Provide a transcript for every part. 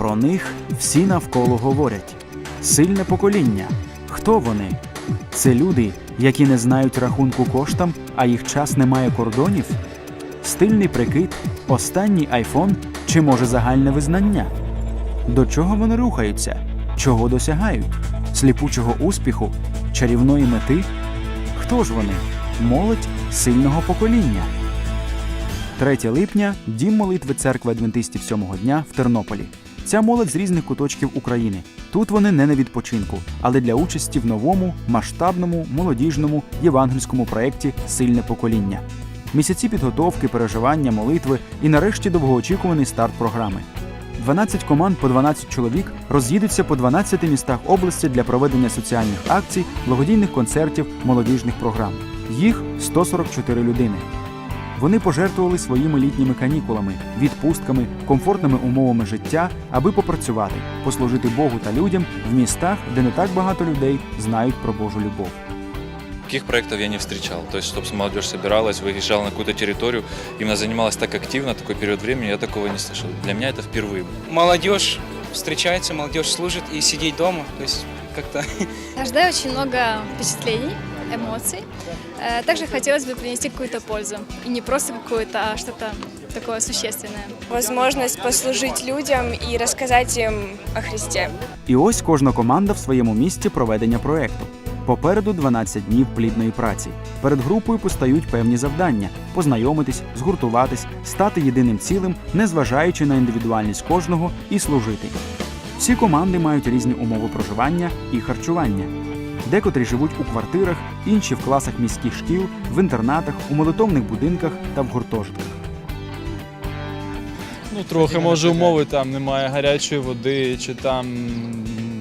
Про них всі навколо говорять. Сильне покоління. Хто вони? Це люди, які не знають рахунку коштам, а їх час не має кордонів? Стильний прикид, останній айфон чи може загальне визнання? До чого вони рухаються? Чого досягають? Сліпучого успіху? Чарівної мети? Хто ж вони? Молодь сильного покоління. 3 липня дім молитви церкви адвентистів сьомого дня в Тернополі. Ця молодь з різних куточків України. Тут вони не на відпочинку, але для участі в новому, масштабному, молодіжному євангельському проєкті Сильне покоління. Місяці підготовки, переживання, молитви і нарешті довгоочікуваний старт програми. 12 команд по 12 чоловік роз'їдуться по 12 містах області для проведення соціальних акцій, благодійних концертів, молодіжних програм. Їх 144 людини. Вони пожертвували своїми літніми канікулами, відпустками, комфортними умовами життя, аби попрацювати, послужити Богу та людям в містах, де не так багато людей знають про Божу любов. Таких проектов я не встречал. То есть, чтобы молодежь собиралась, выезжала на какую-то территорию, именно занималась так активно, такой период времени, я такого не слышал. Для меня это впервые. молодежь встречается, молодежь служит и сидеть дома, то есть как-то Ожидаю очень много впечатлений, эмоций. Э, Также хотелось бы принести какую-то пользу. И не просто какую-то, а что-то такое существенное. возможность послужить людям и рассказать им о Христе. І ось кожна команда в своєму місці проведення проекту. Попереду 12 днів плідної праці. Перед групою постають певні завдання: познайомитись, згуртуватись, стати єдиним цілим, незважаючи на індивідуальність кожного, і служити. Всі команди мають різні умови проживання і харчування. Декотрі живуть у квартирах, інші в класах міських шкіл, в інтернатах, у молитовних будинках та в гуртожитках. Ну, трохи може умови там немає гарячої води, чи там,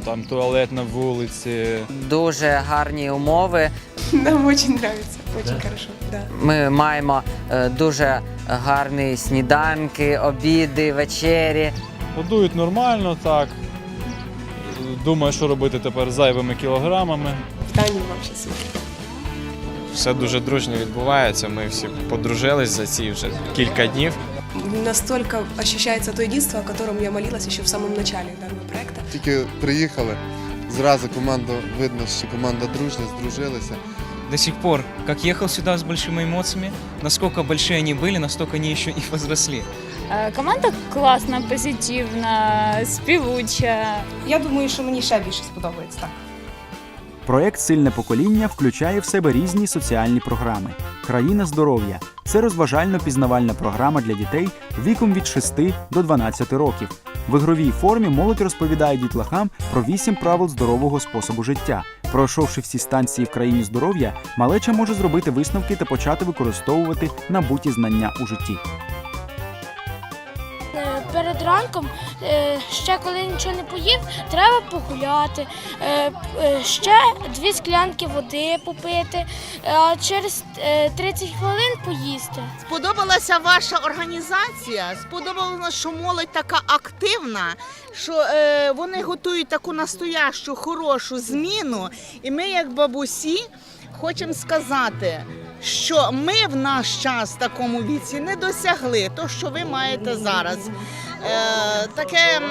там туалет на вулиці. дуже гарні умови. Нам очень нравится, очень хорошо, да. Ми маємо е, дуже гарні сніданки, обіди, вечері. Годують нормально, так. Думаю, що робити тепер з зайвими кілограмами. Питание вообще супер. Все дуже дружньо відбувається. Ми всі подружились за ці вже кілька днів. настолько ощущается то единство, о котором я молилась еще в самом начале данного проекта. Тільки приїхали, зразу команда видно, що команда дружня, здружилися. до сих пор, как ехал сюда с большими эмоциями, насколько большие они были, настолько они еще и возросли. Е, Команда класна, позитивна, співуча. Я думаю, що мені ще більше сподобається так. Проект Сильне покоління включає в себе різні соціальні програми. Країна здоров'я це розважально-пізнавальна програма для дітей віком від 6 до 12 років. В ігровій формі молодь розповідає дітлахам про 8 правил здорового способу життя. Пройшовши всі станції в країні здоров'я, малеча може зробити висновки та почати використовувати набуті знання у житті. Перед ранком, е, ще коли нічого не поїв, треба погуляти, е, е, ще дві склянки води попити, а через е, 30 хвилин поїсти. Сподобалася ваша організація. Сподобалося, що молодь така активна, що вони готують таку настоящу хорошу зміну. І ми, як бабусі, хочемо сказати, що ми в наш час в такому віці не досягли то, що ви маєте зараз. Е, таке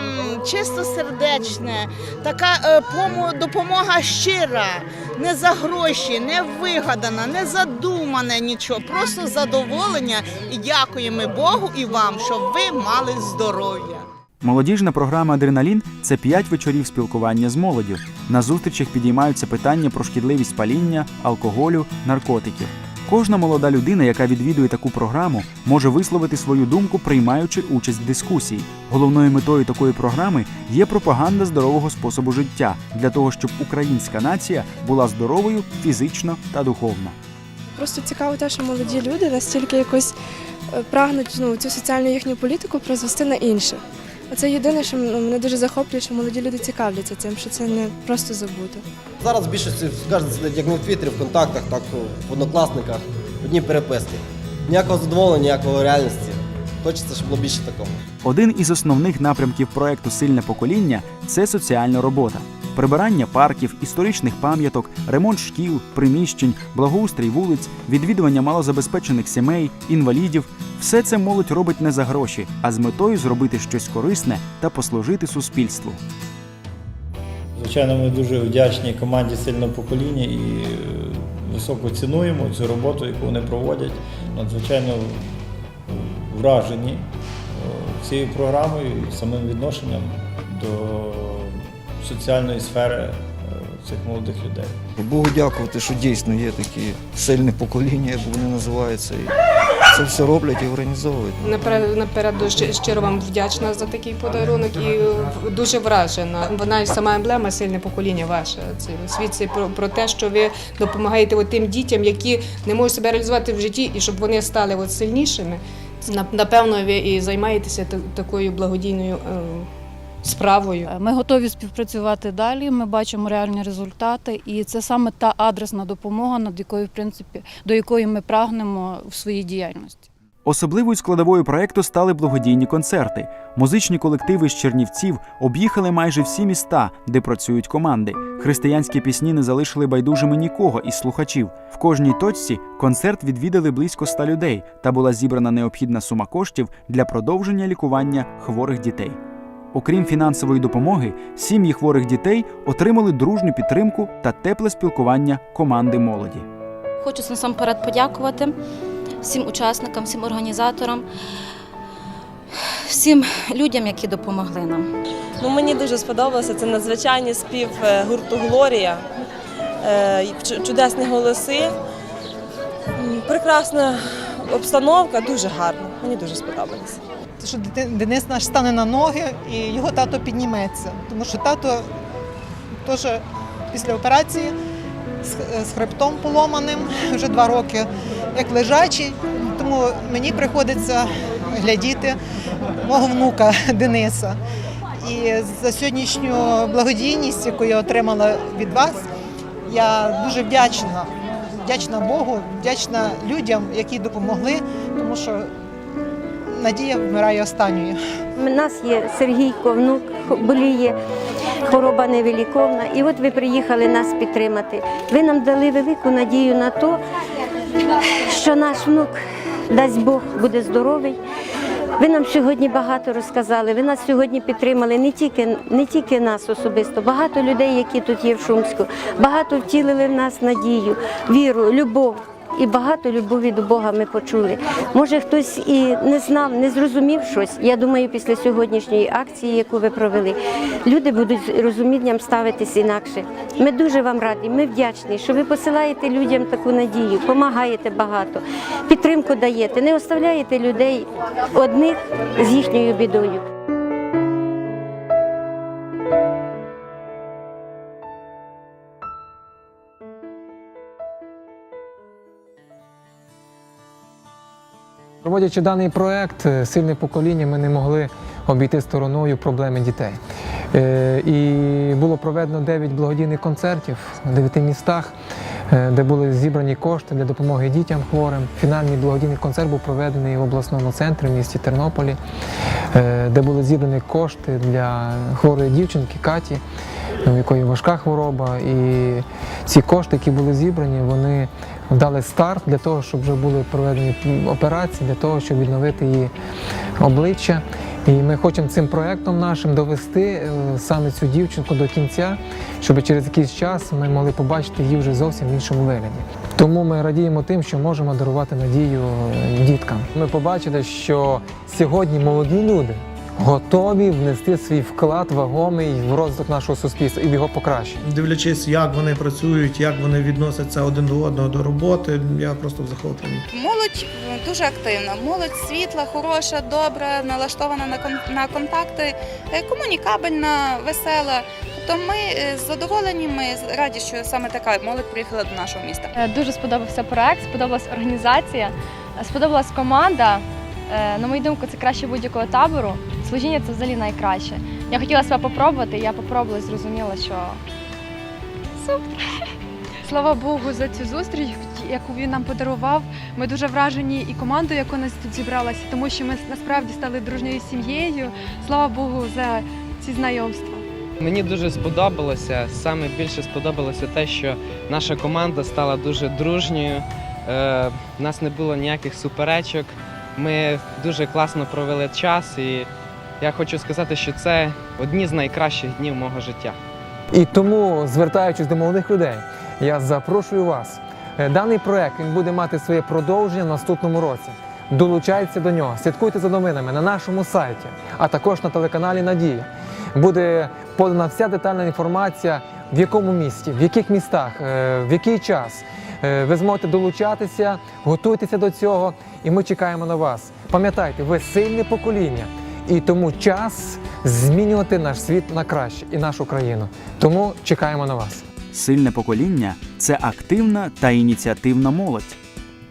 чистосердечне, така е, допомога щира, не за гроші, не вигадана, не задумане нічого, просто задоволення. І дякуємо Богу і вам, щоб ви мали здоров'я. Молодіжна програма Адреналін це п'ять вечорів спілкування з молоддю. На зустрічах підіймаються питання про шкідливість паління, алкоголю, наркотиків. Кожна молода людина, яка відвідує таку програму, може висловити свою думку, приймаючи участь в дискусії. Головною метою такої програми є пропаганда здорового способу життя для того, щоб українська нація була здоровою фізично та духовно. Просто цікаво те, що молоді люди настільки якось е, прагнуть ну, цю соціальну їхню політику призвести на інших. Оце єдине, що ну, мене дуже захоплює, що молоді люди цікавляться цим, що це не просто забуто. Зараз в більшості кожен сидить як не в Твіттері, в контактах, так в однокласниках, одні переписки. Ніякого задоволення, ніякого реальності. Хочеться, щоб було більше такого. Один із основних напрямків проекту Сильне покоління це соціальна робота. Прибирання парків, історичних пам'яток, ремонт шкіл, приміщень, благоустрій вулиць, відвідування малозабезпечених сімей, інвалідів все це молодь робить не за гроші, а з метою зробити щось корисне та послужити суспільству. Звичайно, ми дуже вдячні команді сильного покоління і е, високо цінуємо цю роботу, яку вони проводять. Надзвичайно вражені е, цією програмою і самим відношенням до соціальної сфери е, цих молодих людей. Богу дякувати, що дійсно є такі сильне покоління, як вони називаються, і це все роблять і організовують. Наперед, наперед дуже щиро вам вдячна за такий подарунок і дуже вражена. Вона і сама емблема сильне покоління ваше. Це свідчить про, про те, що ви допомагаєте тим дітям, які не можуть себе реалізувати в житті, і щоб вони стали от сильнішими. Нап- Напевно, ви і займаєтеся такою благодійною е, справою. Ми готові співпрацювати далі. Ми бачимо реальні результати, і це саме та адресна допомога, над якою, в принципі, до якої ми прагнемо в своїй діяльності. Особливою складовою проекту стали благодійні концерти. Музичні колективи з Чернівців об'їхали майже всі міста, де працюють команди. Християнські пісні не залишили байдужими нікого із слухачів. В кожній точці концерт відвідали близько ста людей та була зібрана необхідна сума коштів для продовження лікування хворих дітей. Окрім фінансової допомоги, сім'ї хворих дітей отримали дружню підтримку та тепле спілкування команди молоді. Хочу насамперед подякувати всім учасникам, всім організаторам, всім людям, які допомогли нам. Ну, мені дуже сподобалося. Це надзвичайний спів е, гурту Глорія, Е, чудесні голоси, прекрасна обстановка, дуже гарно. Мені дуже сподобалося. що Денис наш стане на ноги і його тато підніметься. Тому що тато теж після операції з, з хребтом поломаним вже два роки, як лежачий. Тому мені приходиться глядіти мого внука Дениса. І за сьогоднішню благодійність, яку я отримала від вас, я дуже вдячна. Вдячна Богу, вдячна людям, які допомогли, тому що надія вмирає останньою. У нас є Сергійко, внук боліє, хвороба невеликовна. І от ви приїхали нас підтримати. Ви нам дали велику надію на те, що наш внук, дасть Бог, буде здоровий. Ви нам сьогодні багато розказали. Ви нас сьогодні підтримали не тільки, не тільки нас особисто, багато людей, які тут є в Шумську, багато втілили в нас надію, віру, любов. І багато любові до Бога ми почули. Може, хтось і не знав, не зрозумів щось. Я думаю, після сьогоднішньої акції, яку ви провели, люди будуть з розумінням ставитись інакше. Ми дуже вам раді, ми вдячні, що ви посилаєте людям таку надію, допомагаєте багато, підтримку даєте, не оставляєте людей одних з їхньою бідою. Проводячи даний проект е, сильне покоління, ми не могли обійти стороною проблеми дітей. Е, І було проведено 9 благодійних концертів в 9 містах, е, де були зібрані кошти для допомоги дітям хворим. Фінальний благодійний концерт був проведений в обласному центрі в місті Тернополі, де були зібрані кошти для хворої дівчинки Каті, у якої важка хвороба. І ці кошти, які були зібрані, вони дали старт для того, щоб вже були проведені операції, для того, щоб відновити її обличчя. І ми хочемо цим проектом нашим довести е, саме цю дівчинку до кінця, щоб через якийсь час ми могли побачити її вже зовсім в іншому вигляді. Тому ми радіємо тим, що можемо дарувати надію е, діткам. Ми побачили, що сьогодні молоді люди готові внести свій вклад вагомий в розвиток нашого суспільства і в його покращення. Дивлячись, як вони працюють, як вони відносяться один до одного до роботи, я просто в захопленні. Молодь дуже активна, молодь світла, хороша, добра, налаштована на кон- на контакти, е, комунікабельна, весела. Тобто ми е, задоволені, ми раді, що саме така молодь приїхала до нашого міста. Е, Дуже сподобався проект, сподобалась організація, е, сподобалась команда. Е, На мою думку, це краще будь-якого табору. Служіння це взагалі найкраще. Я хотіла себе попробувати, я попробувала і зрозуміла, що супер. Слава Богу за цю зустріч, яку він нам подарував. Ми дуже вражені і командою, яка нас тут зібралася, тому що ми насправді стали дружньою сім'єю. Слава Богу за ці знайомства. Мені дуже сподобалося. Саме більше сподобалося те, що наша команда стала дуже дружньою. Е, У нас не було ніяких суперечок. Ми дуже класно провели час, і я хочу сказати, що це одні з найкращих днів мого життя. І тому, звертаючись до молодих людей, я запрошую вас. Е, Даний проект він буде мати своє продовження в наступному році. Долучайтеся до нього, слідкуйте за новинами на нашому сайті, а також на телеканалі Надія. Буде подана вся детальна інформація, в якому місті, в яких містах, е, в який час. Е, Ви зможете долучатися, готуйтеся до цього, і ми чекаємо на вас. Пам'ятайте, ви сильне покоління, і тому час змінювати наш світ на краще і нашу країну. Тому чекаємо на вас. Сильне покоління це активна та ініціативна молодь.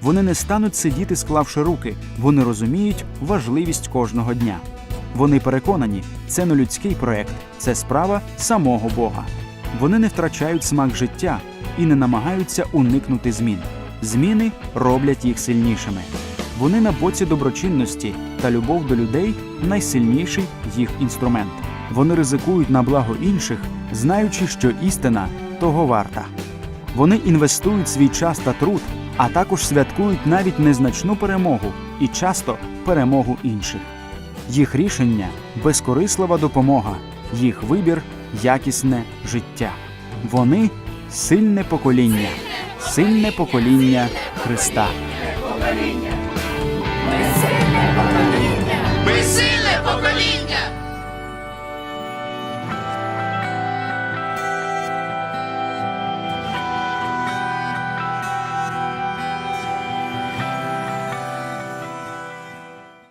Вони не стануть сидіти, склавши руки, вони розуміють важливість кожного дня. Вони переконані, це не людський проект, це справа самого Бога. Вони не втрачають смак життя і не намагаються уникнути змін. Зміни роблять їх сильнішими. Вони на боці доброчинності та любов до людей найсильніший їх інструмент. Вони ризикують на благо інших, знаючи, що істина того варта. Вони інвестують свій час та труд, а також святкують навіть незначну перемогу і часто перемогу інших. Їх рішення безкорислива допомога, їх вибір якісне життя. Вони сильне покоління, сильне покоління Христа. Ми сильне покоління!